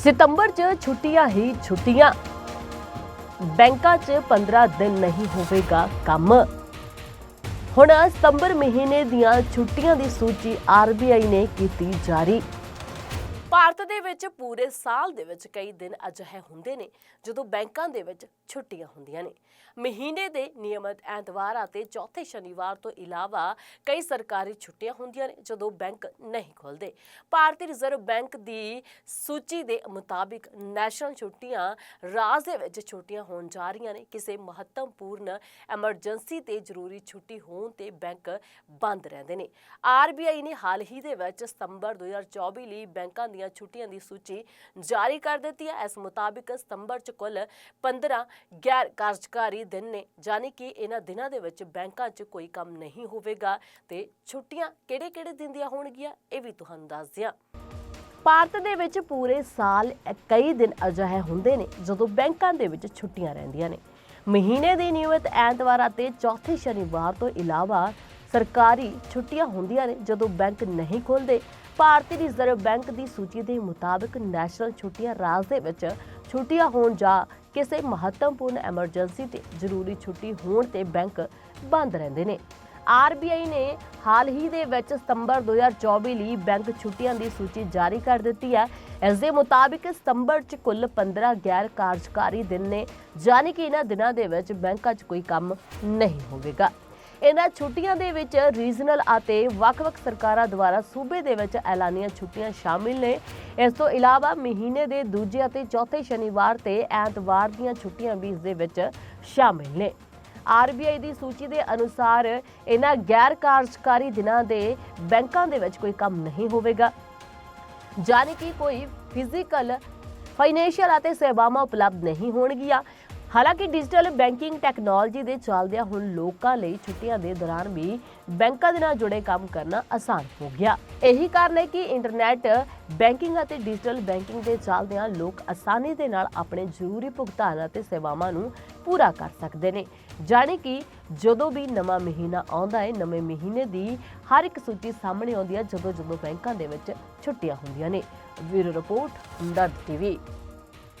ਸਤੰਬਰ 'ਚ ਛੁੱਟੀਆਂ ਹੀ ਛੁੱਟੀਆਂ ਬੈਂਕਾਂ 'ਚ 15 ਦਿਨ ਨਹੀਂ ਹੋਵੇਗਾ ਕੰਮ ਹੁਣ ਸਤੰਬਰ ਮਹੀਨੇ ਦੀਆਂ ਛੁੱਟੀਆਂ ਦੀ ਸੂਚੀ ਆਰਬੀਆਈ ਨੇ ਕੀਤੀ ਜਾਰੀ ਭਾਰਤ ਦੇ ਵਿੱਚ ਪੂਰੇ ਸਾਲ ਦੇ ਵਿੱਚ ਕਈ ਦਿਨ ਅਜਿਹੇ ਹੁੰਦੇ ਨੇ, ਜਦੋਂ ਬੈਂਕਾਂ ਦੇ ਵਿੱਚ ਛੁੱਟੀਆਂ ਹੁੰਦੀਆਂ ਨੇ। ਮਹੀਨੇ ਦੇ ਨਿਯਮਤ ਐਤਵਾਰ ਅਤੇ ਚੌਥੇ ਸ਼ਨੀਵਾਰ ਤੋਂ ਇਲਾਵਾ ਕਈ ਸਰਕਾਰੀ ਛੁੱਟੀਆਂ ਹੁੰਦੀਆਂ ਨੇ, ਜਦੋਂ ਬੈਂਕ ਨਹੀਂ ਖੁੱਲਦੇ ਭਾਰਤੀ ਰਿਜ਼ਰਵ ਬੈਂਕ ਦੀ ਸੂਚੀ ਦੇ ਮੁਤਾਬਿਕ ਨੈਸ਼ਨਲ ਛੁੱਟੀਆਂ ਰਾਜ ਦੇ ਵਿੱਚ ਛੁੱਟੀਆਂ ਹੋਣ ਜਾ ਰਹੀਆਂ ਨੇ। ਕਿਸੇ ਮਹੱਤਵਪੂਰਨ ਐਮਰਜੈਂਸੀ ਤੇ ਜ਼ਰੂਰੀ ਛੁੱਟੀ ਹੋਣ ਤੇ ਬੈਂਕ ਬੰਦ ਰਹਿੰਦੇ ਨੇ। ਆਰਬੀਆਈ ਨੇ ਹਾਲ ਹੀ ਦੇ ਵਿੱਚ ਸਤੰਬਰ 2024 ਲਈ ਬੈਂਕਾਂ ਦੀ ਦੀਆਂ ਛੁੱਟੀਆਂ ਦੀ ਸੂਚੀ ਜਾਰੀ ਕਰ ਦਿੱਤੀ ਹੈ। ਇਸ ਮੁਤਾਬਿਕ ਸਤੰਬਰ 'ਚ ਕੁੱਲ 15 ਗੈਰ ਕਾਰਜਕਾਰੀ ਦਿਨ ਨੇ, ਯਾਨੀ ਕਿ ਇਹਨਾਂ ਦਿਨਾਂ ਦੇ ਵਿੱਚ ਬੈਂਕਾਂ 'ਚ ਕੋਈ ਕੰਮ ਨਹੀਂ ਹੋਵੇਗਾ ਤੇ ਛੁੱਟੀਆਂ ਕਿਹੜੇ-ਕਿਹੜੇ ਦਿਨ ਦੀਆਂ ਹੋਣਗੀਆਂ, ਇਹ ਵੀ ਤੁਹਾਨੂੰ ਦੱਸਦੇ ਹਾਂ ਭਾਰਤ ਦੇ ਵਿੱਚ ਪੂਰੇ ਸਾਲ ਕਈ ਦਿਨ ਅਜਿਹੇ ਹੁੰਦੇ ਨੇ ਜਦੋਂ ਬੈਂਕਾਂ ਦੇ ਵਿੱਚ ਛੁੱਟੀਆਂ ਰਹਿੰਦੀਆਂ ਨੇ। ਮਹੀਨੇ ਦੀ ਨਿਯਮਿਤ ਐਤਵਾਰ ਅਤੇ ਚੌਥੇ ਸ਼ਨੀਵਾਰ ਤੋਂ ਇਲਾਵਾ ਸਰਕਾਰੀ ਛੁੱਟੀਆਂ ਹੁੰਦੀਆਂ ਨੇ ਜਦੋਂ ਬੈਂਕ ਨਹੀਂ ਖੁੱਲਦੇ ਭਾਰਤੀ ਰਿਜ਼ਰਵ ਬੈਂਕ ਦੀ ਸੂਚੀ ਦੇ ਮੁਤਾਬਕ ਨੈਸ਼ਨਲ ਛੁੱਟੀਆਂ ਰਾਜ ਦੇ ਵਿੱਚ ਛੁੱਟੀਆਂ ਹੋਣ ਜਾਂ ਕਿਸੇ ਮਹੱਤਵਪੂਰਨ ਐਮਰਜੈਂਸੀ ਤੇ ਜ਼ਰੂਰੀ ਛੁੱਟੀ ਹੋਣ ਤੇ ਬੈਂਕ ਬੰਦ ਰਹਿੰਦੇ ਨੇ। ਆਰਬੀਆਈ ਨੇ ਹਾਲ ਹੀ ਦੇ ਵਿੱਚ ਸਤੰਬਰ 2024 ਲਈ ਬੈਂਕ ਛੁੱਟੀਆਂ ਦੀ ਸੂਚੀ ਜਾਰੀ ਕਰ ਦਿੱਤੀ ਹੈ। ਇਸ ਦੇ ਮੁਤਾਬਿਕ ਸਤੰਬਰ 'ਚ ਕੁੱਲ 15 ਗੈਰ ਕਾਰਜਕਾਰੀ ਦਿਨ ਨੇ, ਯਾਨੀ ਕਿ ਇਹਨਾਂ ਦਿਨਾਂ ਦੇ ਵਿੱਚ ਬੈਂਕਾਂ 'ਚ ਕੋਈ ਕੰਮ ਨਹੀਂ ਹੋਵੇਗਾ। ਇਹਨਾਂ ਛੁੱਟੀਆਂ ਦੇ ਵਿੱਚ ਰੀਜਨਲ ਅਤੇ ਵੱਖ-ਵੱਖ ਸਰਕਾਰਾਂ ਦੁਆਰਾ ਸੂਬੇ ਦੇ ਵਿੱਚ ਐਲਾਨੀਆਂ ਛੁੱਟੀਆਂ ਸ਼ਾਮਿਲ ਨੇ। ਇਸ ਤੋਂ ਇਲਾਵਾ ਮਹੀਨੇ ਦੇ ਦੂਜੇ ਅਤੇ ਚੌਥੇ ਸ਼ਨੀਵਾਰ ਤੇ ਐਤਵਾਰ ਦੀਆਂ ਛੁੱਟੀਆਂ ਵੀ ਇਸ ਦੇ ਵਿੱਚ ਸ਼ਾਮਿਲ ਨੇ। ਆਰਬੀਆਈ ਦੀ ਸੂਚੀ ਦੇ ਅਨੁਸਾਰ ਇਹਨਾਂ ਗੈਰ ਕਾਰਜਕਾਰੀ ਦਿਨਾਂ ਦੇ ਬੈਂਕਾਂ ਦੇ ਵਿੱਚ ਕੋਈ ਕੰਮ ਨਹੀਂ ਹੋਵੇਗਾ। ਜਾਨੀ ਕਿ ਕੋਈ ਫਿਜ਼ੀਕਲ, ਫਾਈਨੈਂਸ਼ੀਅਲ ਅਤੇ ਸੇਵਾਵਾਂ ਉਪਲਬਧ ਨਹੀਂ ਹੋਣਗੀਆਂ। ਹਾਲਾਂਕਿ ਡਿਜੀਟਲ ਬੈਂਕਿੰਗ ਟੈਕਨੋਲੋਜੀ ਦੇ ਚੱਲਦਿਆਂ ਹੁਣ ਲੋਕਾਂ ਲਈ ਛੁੱਟੀਆਂ ਦੇ ਦੌਰਾਨ ਵੀ ਬੈਂਕਾਂ ਦੇ ਨਾਲ ਜੁੜੇ ਕੰਮ ਕਰਨਾ ਆਸਾਨ ਹੋ ਗਿਆ। ਇਹੀ ਕਾਰਨ ਹੈ ਕਿ ਇੰਟਰਨੈਟ ਬੈਂਕਿੰਗ ਅਤੇ ਡਿਜੀਟਲ ਬੈਂਕਿੰਗ ਦੇ ਚੱਲਦਿਆਂ ਲੋਕ ਆਸਾਨੀ ਦੇ ਨਾਲ ਆਪਣੇ ਜ਼ਰੂਰੀ ਭੁਗਤਾਨ ਅਤੇ ਸੇਵਾਵਾਂ ਨੂੰ ਪੂਰਾ ਕਰ ਸਕਦੇ ਨੇ। ਜਾਣੀ ਕਿ ਜਦੋਂ ਵੀ ਨਵਾਂ ਮਹੀਨਾ ਆਉਂਦਾ ਹੈ, ਨਵੇਂ ਮਹੀਨੇ ਦੀ ਹਰ ਇੱਕ ਸੂਚੀ ਸਾਹਮਣੇ ਆਉਂਦੀ ਹੈ ਜਦੋਂ ਜਦੋਂ ਬੈਂਕਾਂ ਦੇ ਵਿੱਚ ਛੁੱਟੀਆਂ ਹੁੰਦੀਆਂ ਨੇ। ਵੀਰੋ ਰਿਪੋਰਟ ਹਮਦਰਦ ਟੀਵੀ।